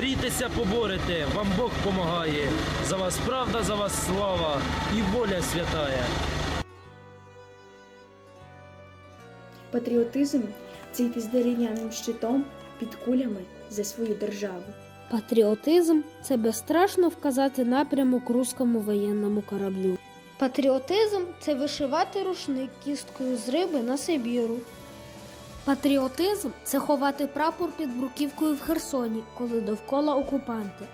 Борітеся, поборете, вам Бог помагає. За вас правда, за вас слава і воля святая. Патріотизм це йти з дерев'яним щитом під кулями за свою державу. Патріотизм це безстрашно вказати напрямок руському воєнному кораблю. Патріотизм це вишивати рушник кісткою з риби на Сибіру. Патріотизм це ховати прапор під бруківкою в Херсоні, коли довкола окупанти.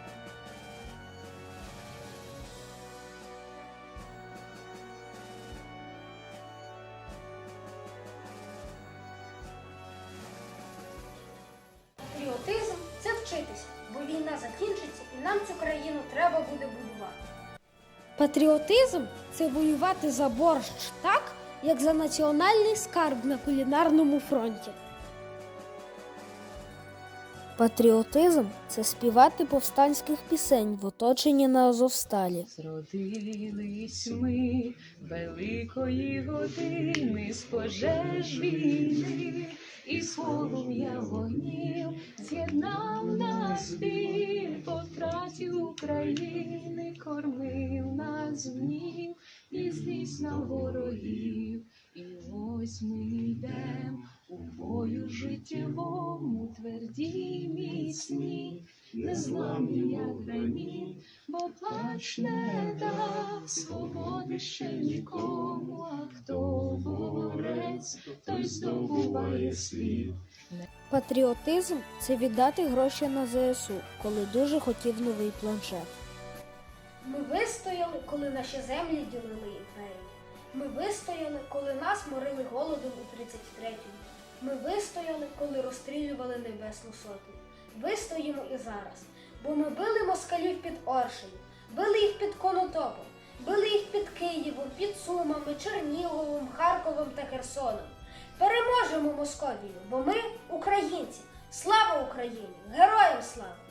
Патріотизм це вчитися, бо війна закінчиться і нам цю країну треба буде будувати. Патріотизм це воювати за борщ так, як за національний скарб на кулінарному фронті. Патріотизм це співати повстанських пісень в оточенні на Азовсталі. Зродились ми великої години з пожеж війни, і полум'я вогнів з'єднав нас України, кормив нас гнів і на ворогів. І ось ми йдем у бою життєвому, тверді міцні, незламні, як граніт, бо плач не дав свободи ще нікому, а хто борець, той здобуває світ. Патріотизм це віддати гроші на ЗСУ, коли дуже хотів новий планшет. Ми вистояли, коли наші землі ділили імперії. Ми вистояли, коли нас морили голодом у 33-му. Ми вистояли, коли розстрілювали Небесну Сотню. Вистоїмо і зараз, бо ми били москалів під Оршею, били їх під Конотопом, били їх під Києвом, під Сумами, Черніговом, Харковом та Херсоном. Переможемо Московію, бо ми українці. Слава Україні! Героям слава!